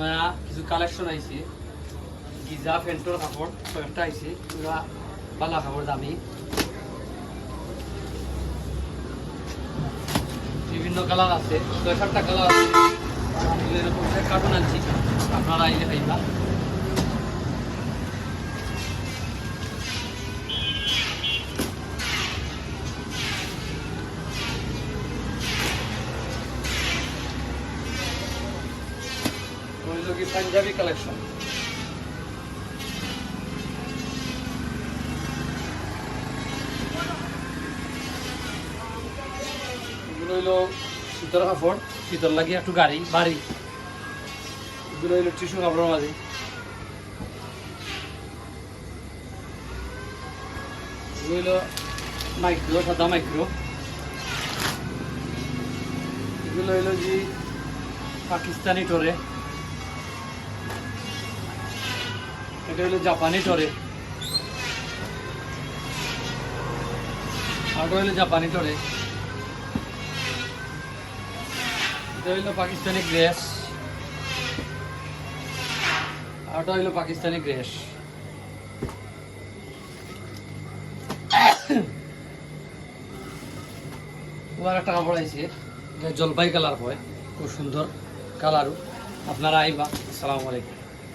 নয়া কিছু কালেকশন আইছে। গিজা ফেন্টর কাপড় কয়েকটা আইছে। পুরা বালা কাপড়, দামি। বিভিন্ন কালার আছে। ছয় সাতটা কালার আছে। কার্টুন আনছি। আপনারা আইলে পাইবা কি পাঞ্জাবি কালেকশন এগুলো শীতল কাপড়, শীতল লাগে একটু গাড়ি, বাড়ি। এগুলো হইল টিস্যু কাপড়ের মাঝে। এগুলো মাইক্রো সাদা মাইক্রো এগুলো হইল যে পাকিস্তানি টরে। এটা হলো জাপানি টরে। আরটা হলো জাপানি টরে। এটা হইল পাকিস্তানি গ্রেস। আরটা হইল পাকিস্তানি গ্রেস। ওর একটা কাপড় আইছে জলপাই কালার হয়। খুব সুন্দর কালারও। আপনারা আইবা। আসসালামু আলাইকুম।